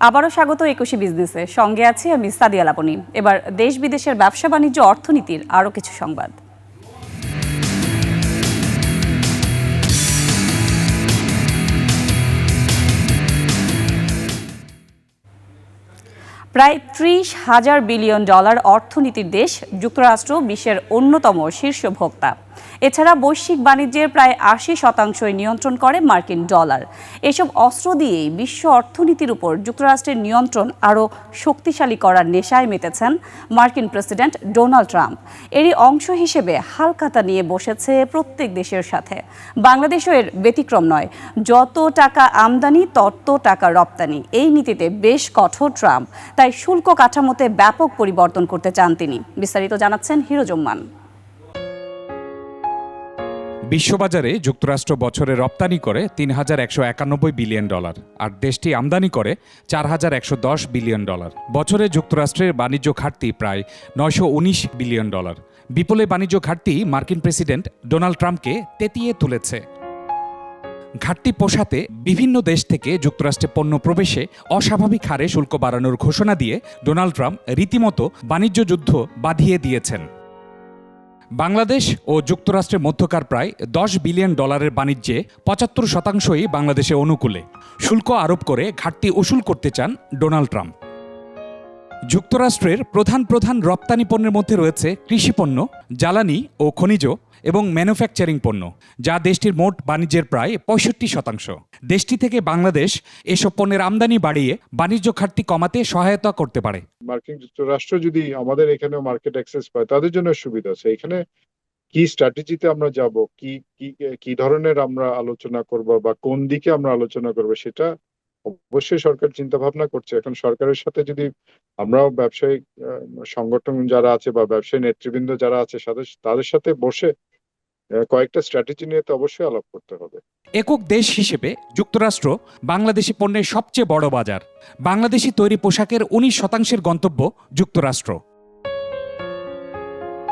আবারও স্বাগত একুশে বিজনেসে। সঙ্গে আছি আমি সাদিয়া লাবণী। এবার দেশ বিদেশের ব্যবসা বাণিজ্য অর্থনীতির আরও কিছু সংবাদ। প্রায় ত্রিশ হাজার বিলিয়ন ডলার অর্থনীতির দেশ, যুক্তরাষ্ট্র বিশ্বের অন্যতম শীর্ষ ভোক্তা। এছাড়া বৈশ্বিক বাণিজ্যের প্রায় আশি শতাংশই নিয়ন্ত্রণ করে মার্কিন ডলার। এসব অস্ত্র দিয়েই বিশ্ব অর্থনীতির উপর যুক্তরাষ্ট্রের নিয়ন্ত্রণ আরও শক্তিশালী করার নেশায় মেতেছেন মার্কিন প্রেসিডেন্ট ডোনাল্ড ট্রাম্প। এরই অংশ হিসেবে হালখাতা নিয়ে বসেছে প্রত্যেক দেশের সাথে। বাংলাদেশও এর ব্যতিক্রম নয়। যত টাকা আমদানি, তত টাকা রপ্তানি। এই নীতিতে বেশ কঠোর ট্রাম্প। তাই শুল্ক কাঠামোতে ব্যাপক পরিবর্তন করতে চান তিনি। বিস্তারিত জানাচ্ছেন হিরোজম্মান বিশ্ববাজারে যুক্তরাষ্ট্র বছরে রপ্তানি করে তিন হাজার একশো একানব্বই বিলিয়ন ডলার আর দেশটি আমদানি করে চার হাজার একশো দশ বিলিয়ন ডলার। বছরে যুক্তরাষ্ট্রের বাণিজ্য ঘাটতি প্রায় নয়শো উনিশ বিলিয়ন ডলার। বিপুলে বাণিজ্য ঘাটতি মার্কিন প্রেসিডেন্ট ডোনাল্ড ট্রাম্পকে তেতিয়ে তুলেছে। ঘাটতি পোষাতে বিভিন্ন দেশ থেকে যুক্তরাষ্ট্রে পণ্য প্রবেশে অস্বাভাবিক হারে শুল্ক বাড়ানোর ঘোষণা দিয়ে ডোনাল্ড ট্রাম্প রীতিমতো বাণিজ্য যুদ্ধ বাঁধিয়ে দিয়েছেন। বাংলাদেশ ও যুক্তরাষ্ট্রের মধ্যকার প্রায় দশ বিলিয়ন ডলারের বাণিজ্যে পঁচাত্তর শতাংশই বাংলাদেশে অনুকূলে, শুল্ক আরোপ করে ঘাটতি উসুল করতে চান ডোনাল্ড ট্রাম্প। যুক্তরাষ্ট্রের প্রধান প্রধান রপ্তানি পণ্যের মধ্যে রয়েছে কৃষিপণ্য জ্বালানি ও খনিজ এবং ম্যানুফ্যাকচারিং পণ্য, যা দেশটির মোট বাণিজ্যের প্রায় পঁয়ষট্টি শতাংশ। দেশটি থেকে বাংলাদেশ এসব পণ্যের আমদানি বাড়িয়ে বাণিজ্য ঘাটতি কমাতে সহায়তা করতে পারে। মার্কিন যুক্তরাষ্ট্র যদি আমাদের এখানে মার্কেট অ্যাক্সেস পায়, তাদের জন্য সুবিধা আছে। এখানে কি স্ট্র্যাটেজিতে আমরা যাব, কি কি কি ধরনের আমরা আলোচনা করব বা কোন দিকে আমরা আলোচনা করব, সেটা অবশ্যই সরকার চিন্তা ভাবনা করছে। এখন সরকারের সাথে যদি আমরাও ব্যবসায়িক সংগঠন যারা আছে বা ব্যবসায়ী নেতৃবৃন্দ যারা আছে তাদের সাথে বসে কয়েকটা স্ট্র্যাটেজি নিয়ে তো অবশ্যই আলাপ করতে হবে। একক দেশ হিসেবে যুক্তরাষ্ট্র বাংলাদেশি পণ্যের সবচেয়ে বড় বাজার। বাংলাদেশি তৈরি পোশাকের উনিশ শতাংশের গন্তব্য যুক্তরাষ্ট্র।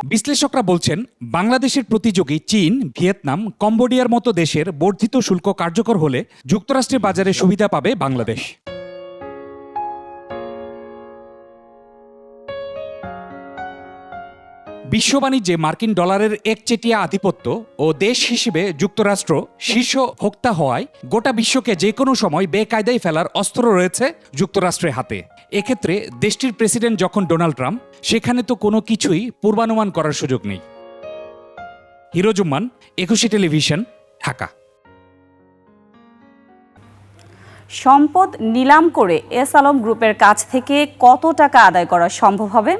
বিশ্লেষকরা বলছেন, বাংলাদেশের প্রতিযোগী চীন, ভিয়েতনাম, কম্বোডিয়ার মতো দেশের বর্ধিত শুল্ক কার্যকর হলে যুক্তরাষ্ট্রের বাজারে সুবিধা পাবে বাংলাদেশ। বিশ্ব বাণিজ্যে মার্কিন ডলারের একচেটিয়া আধিপত্য ও দেশ হিসেবে যুক্তরাষ্ট্র শীর্ষ ভোক্তা হওয়ায় গোটা বিশ্বকে যে কোনো সময় বেকায়দায় ফেলার অস্ত্র রয়েছে যুক্তরাষ্ট্রের হাতে। এক্ষেত্রে দেশটির প্রেসিডেন্ট যখন ডোনাল্ড ট্রাম্প, সেখানে তো কোনো কিছুই পূর্বানুমান করার সুযোগ নেই। হিরোজুম্মান, একুশে টেলিভিশন, ঢাকা। সম্পদ নিলাম করে এস আলম গ্রুপের কাছ থেকে কত টাকা আদায় করা সম্ভব হবে?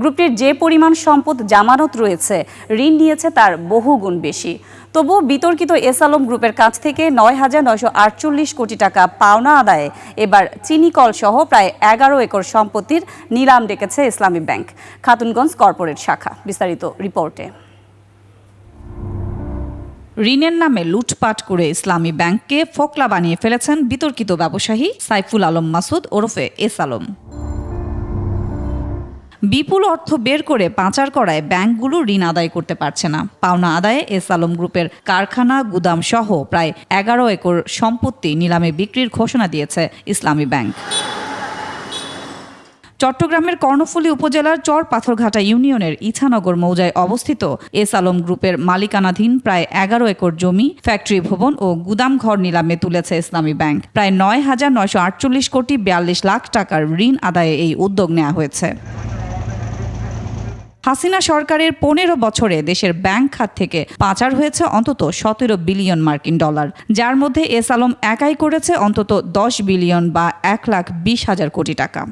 গ্রুপটির যে পরিমাণ সম্পদ জামানত রয়েছে, ঋণ নিয়েছে তার বহুগুণ বেশি। তবু বিতর্কিত এস আলম গ্রুপের কাছ থেকে নয় হাজার নয়শো আটচল্লিশ কোটি টাকা পাওনা আদায়ে এবার চিনিকল সহ প্রায় এগারো একর সম্পত্তির নিলাম ডেকেছে ইসলামী ব্যাংক। খাতুনগঞ্জ কর্পোরেট শাখা, বিস্তারিত রিপোর্টে। ঋণের নামে লুটপাট করে ইসলামী ব্যাংককে ফোকলা বানিয়ে ফেলেছেন বিতর্কিত ব্যবসায়ী সাইফুল আলম মাসুদ ওরফে এস আলম। বিপুল অর্থ বের করে পাচার করায় ব্যাংকগুলো ঋণ আদায় করতে পারছে না। পাওনা আদায়ে এস আলম গ্রুপের কারখানা, গুদাম সহ প্রায় এগারো একর সম্পত্তি নিলামে বিক্রির ঘোষণা দিয়েছে ইসলামী ব্যাংক। চট্টগ্রামের কর্ণফুলী উপজেলার চর পাথরঘাটা ইউনিয়নের ইছানগর মৌজায় অবস্থিত এস আলম গ্রুপের মালিকানাধীন প্রায় এগারো একর জমি, ফ্যাক্টরি ভবন ও গুদামঘর নিলামে তুলেছে ইসলামী ব্যাংক। প্রায় নয় হাজার নয়শো আটচল্লিশ কোটি বিয়াল্লিশ লাখ টাকার ঋণ আদায়ে এই উদ্যোগ নেওয়া হয়েছে। হাসিনা সরকারের পনেরো বছরে দেশের ব্যাংক খাত থেকে পাচার হয়েছে অন্তত সতেরো বিলিয়ন মার্কিন ডলার, যার মধ্যে এস আলম একাই করেছে অন্তত দশ বিলিয়ন বা এক লাখ বিশ হাজার কোটি টাকা।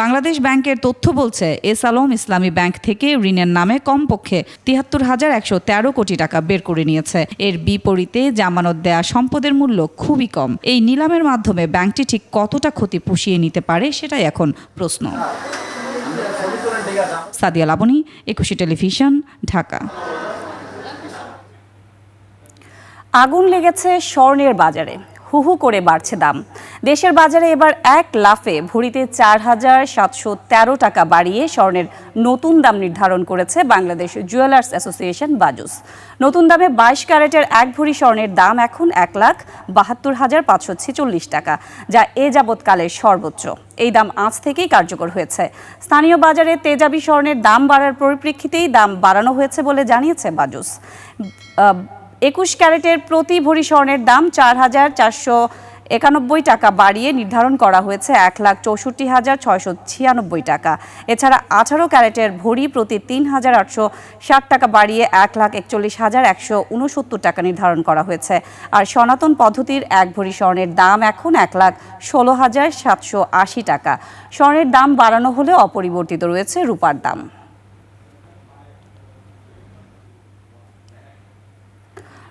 বাংলাদেশ ব্যাংকের তথ্য বলছে এস আলম ইসলামী ব্যাংক থেকে ঋণের নামে কমপক্ষে তিয়াত্তর হাজার একশো তেরো কোটি টাকা বের করে নিয়েছে। এর বিপরীতে জামানত দেয়া সম্পদের মূল্য খুবই কম। এই নিলামের মাধ্যমে ব্যাংকটি ঠিক কতটা ক্ষতি পুষিয়ে নিতে পারে সেটাই এখন প্রশ্ন। সাদিয়া লাবণী একুশে টেলিভিশন, ঢাকা। আগুন লেগেছে স্বর্ণের বাজারে। হু হু করে বাড়ছে দাম। দেশের বাজারে এবার এক লাফে ভরিতে চার হাজার সাতশো তেরো টাকা বাড়িয়ে স্বর্ণের নতুন দাম নির্ধারণ করেছে বাংলাদেশ জুয়েলার্স অ্যাসোসিয়েশন বাজুস। নতুন দামে বাইশ ক্যারেটের এক ভরি স্বর্ণের দাম এখন এক লাখ বাহাত্তর হাজার পাঁচশো ছেচল্লিশ টাকা, যা এ যাবৎকালের সর্বোচ্চ। এই দাম আজ থেকেই কার্যকর হয়েছে। স্থানীয় বাজারে তেজাবি স্বর্ণের দাম বাড়ার পরিপ্রেক্ষিতেই দাম বাড়ানো হয়েছে বলে জানিয়েছে বাজুস। একুশ ক্যারেটের প্রতি ভরি স্বর্ণের দাম চার হাজার চারশো একানব্বই টাকা বাড়িয়ে নির্ধারণ করা হয়েছে এক লাখ চৌষট্টি হাজার ছয়শো ছিয়ানব্বই টাকা। এছাড়া আঠারো ক্যারেটের ভরি প্রতি তিন হাজার আটশো ষাট টাকা বাড়িয়ে এক লাখ একচল্লিশ হাজার একশো উনসত্তর টাকা নির্ধারণ করা হয়েছে। আর সনাতন পদ্ধতির এক ভরি স্বর্ণের দাম এখন এক লাখ ষোলো হাজার সাতশো আশি টাকা। স্বর্ণের দাম বাড়ানো হলেও অপরিবর্তিত রয়েছে রূপার দাম।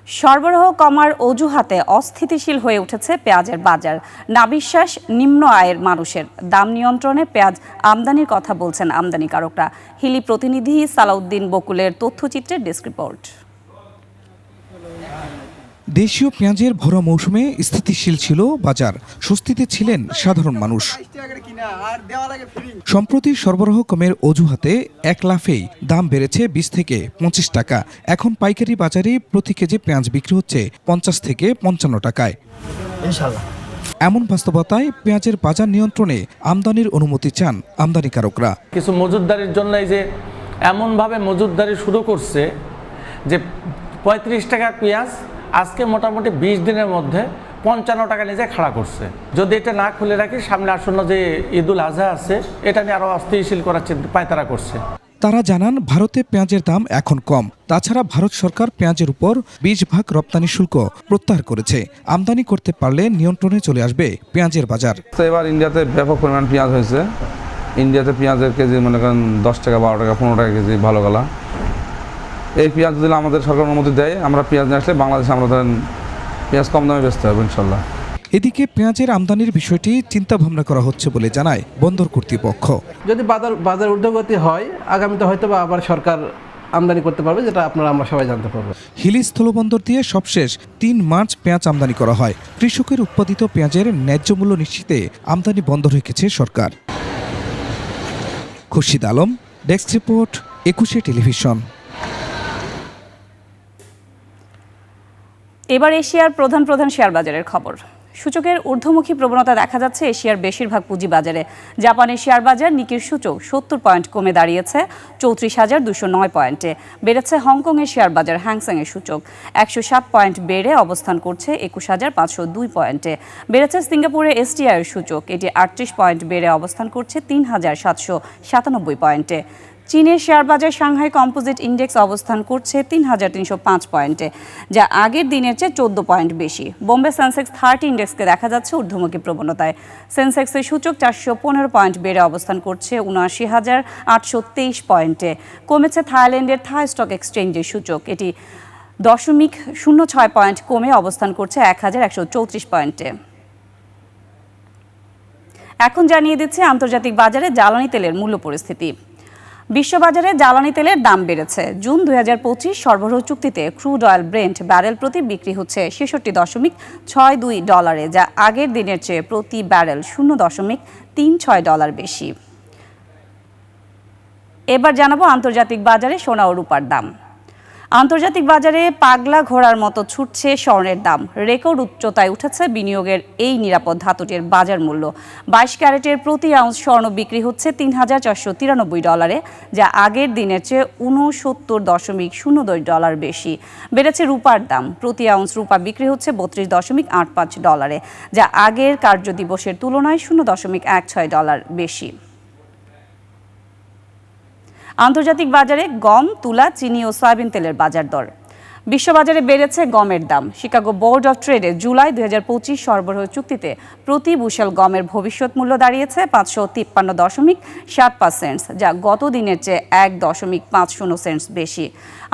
সরবরাহ কমার অজুহাতে অস্থিতিশীল হয়ে উঠেছে পেঁয়াজের বাজার। নাবিশ্বাস নিম্ন আয়ের মানুষের। দাম নিয়ন্ত্রণে পেঁয়াজ আমদানির কথা বলছেন আমদানিকারকরা। হিলি প্রতিনিধি সালাউদ্দিন বকুলের তথ্যচিত্রের ডেস্ক রিপোর্ট। দেশীয় পেঁয়াজের ভরা মৌসুমে স্থিতিশীল ছিল বাজার। স্বস্তিতে ছিলেন সাধারণ মানুষ। সম্প্রতি সরবরাহ কমের অজুহাতে এক লাফেই দাম বেড়েছে বিশ থেকে পঁচিশ টাকা। এখন পাইকারি বাজারে প্রতি কেজি পেঁয়াজ বিক্রি হচ্ছে পঞ্চাশ থেকে পঞ্চান্ন টাকায়। এমন বাস্তবতায় পেঁয়াজের বাজার নিয়ন্ত্রণে আমদানির অনুমতি চান আমদানিকারকরা। কিছু মজুদদারির জন্য এই যে এমনভাবে মজুদদারি শুরু করছে যে পঁয়ত্রিশ টাকার পেঁয়াজ আজকে মোটামুটি বিশ দিনের মধ্যে পঞ্চান্ন টাকা নিজে খাড়া করছে। যদি এটা না খুলে রাখি সামনে আসন্ন যে ঈদুল আজহা আছে এটা নিয়ে আরও অস্থিতিশীল করার চিন্তা পায়তারা করছে। তারা জানান ভারতে পেঁয়াজের দাম এখন কম। তাছাড়া ভারত সরকার পেঁয়াজের উপর বিশ ভাগ রপ্তানি শুল্ক প্রত্যাহার করেছে। আমদানি করতে পারলে নিয়ন্ত্রণে চলে আসবে পেঁয়াজের বাজার। তো এবার ইন্ডিয়াতে ব্যাপক পরিমাণ পেঁয়াজ হয়েছে। ইন্ডিয়াতে পেঁয়াজের কেজি মনে করেন দশ টাকা বারো টাকা পনেরো টাকা কেজি ভালো গলা। এই পেঁয়াজ যদি আমাদের সরকার অনুমতি দেয় আমরা পেঁয়াজ নিয়ে আসলে বাংলাদেশে আমরা ধরেন পেঁয়াজ কম দামে বেচতে হবে ইনশাল্লাহ। এদিকে পেঁয়াজের আমদানির বিষয়টি চিন্তা ভাবনা করা হচ্ছে বলে জানায় বন্দর কর্তৃপক্ষ। যদি বাজার বাজার ঊর্ধ্বগতি হয় আগামীতে হয়তো বা আবার সরকার আমদানি করতে পারবে যেটা আপনারা আমরা সবাই জানতে পারব। হিলি স্থলবন্দর দিয়ে সবশেষ তিন মার্চ পেঁয়াজ আমদানি করা হয়। কৃষকের উৎপাদিত পেঁয়াজের ন্যায্য মূল্য নিশ্চিতে আমদানি বন্ধ রেখেছে সরকার। Khurshid Alam desk report Ekushey television. এবার এশিয়ার প্রধান প্রধান শেয়ার বাজারের খবর। সূচকের ঊর্ধ্বমুখী প্রবণতা দেখা যাচ্ছে এশিয়ার বেশিরভাগ পুঁজি বাজারে। জাপানের শেয়ার বাজার নিকির সূচক সত্তর পয়েন্ট কমে দাঁড়িয়েছে, চৌত্রিশ হাজার দুশো নয় পয়েন্টে। বেড়েছে হংকংয়ের শেয়ার বাজার হ্যাংসংয়ের সূচক। একশো সাত পয়েন্ট বেড়ে অবস্থান করছে একুশ হাজার পাঁচশো দুই পয়েন্টে। বেড়েছে সিঙ্গাপুরের এসটিআইয়ের সূচক, এটি আটত্রিশ পয়েন্ট বেড়ে অবস্থান করছে তিন হাজার সাতশো সাতানব্বই পয়েন্টে। চীনের শেয়ার বাজার সাংহাই কম্পোজিট ইন্ডেক্স অবস্থান করছে তিন হাজার তিনশো পাঁচ পয়েন্টে, যা আগের দিনের চেয়ে চোদ্দ পয়েন্ট বেশি। বোম্বে সেন্সেক্স থার্টি ইন্ডেক্সকে দেখা যাচ্ছে ঊর্ধ্বমুখী প্রবণতায়। সেন্সেক্সের সূচক চারশো পনেরো পয়েন্ট বেড়ে অবস্থান করছে উনআশি হাজার আটশো তেইশ পয়েন্টে। কমেছে থাইল্যান্ডের থাই স্টক এক্সচেঞ্জের সূচক। এটি দশমিক শূন্য ছয় পয়েন্ট কমে অবস্থান করছে এক হাজার একশো চৌত্রিশ পয়েন্টে। এখন জানিয়ে দিচ্ছে আন্তর্জাতিক বাজারে জ্বালানি তেলের মূল্য পরিস্থিতি। বিশ্ববাজারে জ্বালানি তেলের দাম বেড়েছে। জুন দুই হাজার পঁচিশ সরবরাহ চুক্তিতে ক্রুড অয়েল ব্রেন্ট ব্যারেল প্রতি বিক্রি হচ্ছে ছেষট্টি দশমিক ছয় দুই ডলারে, যা আগের দিনের চেয়ে প্রতি ব্যারেল শূন্য দশমিক তিন ছয় ডলার বেশি। এবার জানাব আন্তর্জাতিক বাজারে সোনা ও রূপার দাম। আন্তর্জাতিক বাজারে পাগলা ঘোড়ার মতো ছুটছে স্বর্ণের দাম। রেকর্ড উচ্চতায় উঠেছে বিনিয়োগের এই নিরাপদ ধাতুটির বাজার মূল্য। বাইশ ক্যারেটের প্রতি আউন্স স্বর্ণ বিক্রি হচ্ছে তিন হাজার চারশো তিরানব্বই ডলারে, যা আগের দিনের চেয়ে উনসত্তর দশমিক শূন্য দুই ডলার বেশি। বেড়েছে রূপার দাম। প্রতি আউন্স রূপা বিক্রি হচ্ছে বত্রিশ দশমিক আট পাঁচ ডলারে, যা আগের কার্য দিবসের তুলনায় শূন্য দশমিক এক ছয় ডলার বেশি। আন্তর্জাতিক বাজারে গম তুলা চিনি ও সয়াবিন তেলের বাজার দর। বিশ্ববাজারে বেড়েছে গমের দাম। শিকাগো বোর্ড অফ ট্রেডে জুলাই দুই হাজার পঁচিশ সরবরাহ চুক্তিতে প্রতি বুশেল গমের ভবিষ্যৎ মূল্য দাঁড়িয়েছে পাঁচশো তিপ্পান্ন দশমিক সাত পাঁচ সেন্টস, যা গত দিনের চেয়ে এক দশমিক পাঁচ শূন্য সেন্টস বেশি।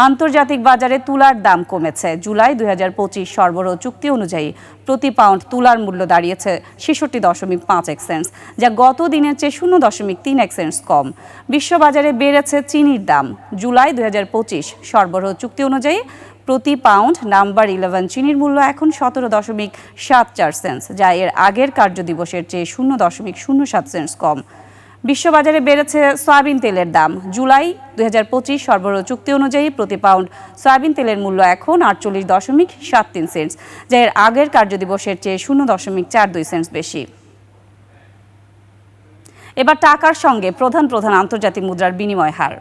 আন্তর্জাতিক বাজারে তুলার দাম কমেছে। জুলাই দুই হাজার পঁচিশ সরবরাহ চুক্তি অনুযায়ী প্রতি পাউন্ড তুলার মূল্য দাঁড়িয়েছে ছেষট্টি দশমিক পাঁচ এক সেন্টস, যা গত দিনের চেয়ে শূন্য দশমিক তিন এক সেন্টস কম। বিশ্ববাজারে বেড়েছে চিনির দাম। জুলাই দুই হাজার পঁচিশ সরবরাহ চুক্তি অনুযায়ী প্রতি পাউন্ড নাম্বার ইলেভেন চিনির মূল্য এখন সতেরো দশমিক সাত চার সেন্স যা এর আগের কার্যদিবসের চেয়ে শূন্য দশমিক শূন্য সাত সেন্স কম। বিশ্ববাজারে বেড়েছে সয়াবিন তেলের দাম। জুলাই দুই হাজার পঁচিশ সরবরাহ চুক্তি অনুযায়ী প্রতি পাউন্ড সয়াবিন তেলের মূল্য এখন আটচল্লিশ দশমিক সাত তিন সেন্টস যা এর আগের কার্যদিবসের চেয়ে শূন্য দশমিক চার দুই সেন্টস বেশি। এবার টাকার সঙ্গে প্রধান প্রধান আন্তর্জাতিক মুদ্রার বিনিময় হার।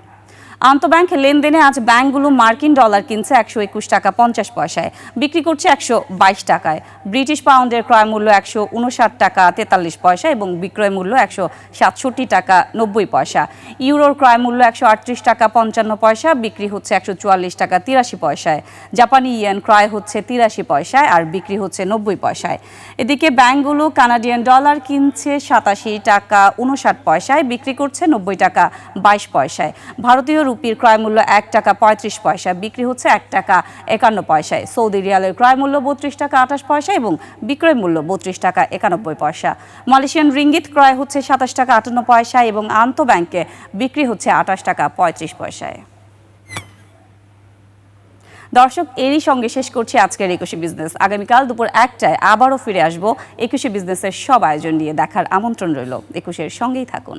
আন্তঃব্যাংক লেনদেনে আজ ব্যাংকগুলো মার্কিন ডলার কিনছে একশো একুশ টাকা পঞ্চাশ পয়সায়, বিক্রি করছে একশো বাইশ টাকায়। ব্রিটিশ পাউন্ডের ক্রয় মূল্য একশো উনষাট টাকা তেতাল্লিশ পয়সা এবং বিক্রয় মূল্য একশো সাতষট্টি টাকা নব্বই পয়সা। ইউরোর ক্রয় মূল্য একশো আটত্রিশ টাকা পঞ্চান্ন পয়সা, বিক্রি হচ্ছে একশো চুয়াল্লিশ টাকা তিরাশি পয়সায়। জাপানি ইয়েন ক্রয় হচ্ছে তিরাশি পয়সায় আর বিক্রি হচ্ছে নব্বই পয়সায়। এদিকে ব্যাংকগুলো কানাডিয়ান ডলার কিনছে সাতাশি টাকা উনষাট পয়সায়, বিক্রি করছে নব্বই টাকা বাইশ পয়সায়। ভারতীয় রুপির ক্রয় মূল্য এক টাকা পঁয়ত্রিশ পয়সা, বিক্রি হচ্ছে এক টাকা একান্ন পয়সায়। সৌদি রিয়ালের ক্রয় মূল্য বত্রিশ টাকা আঠাশ পয়সা এবং বিক্রয় মূল্য বত্রিশ টাকা একানব্বই পয়সা। মালয়েশিয়ান রিঙ্গিত ক্রয় হচ্ছে সাতাশ টাকা আটান্ন পয়সা এবং আন্তঃব্যাংকে বিক্রি হচ্ছে আঠাশ টাকা পঁয়ত্রিশ পয়সায়। দর্শক, এরই সঙ্গে শেষ করছি আজকের একুশে বিজনেস। আগামীকাল দুপুর একটায় আবারও ফিরে আসব একুশে বিজনেসের সব আয়োজন নিয়ে দেখার আমন্ত্রণ রইল। একুশের সঙ্গেই থাকুন।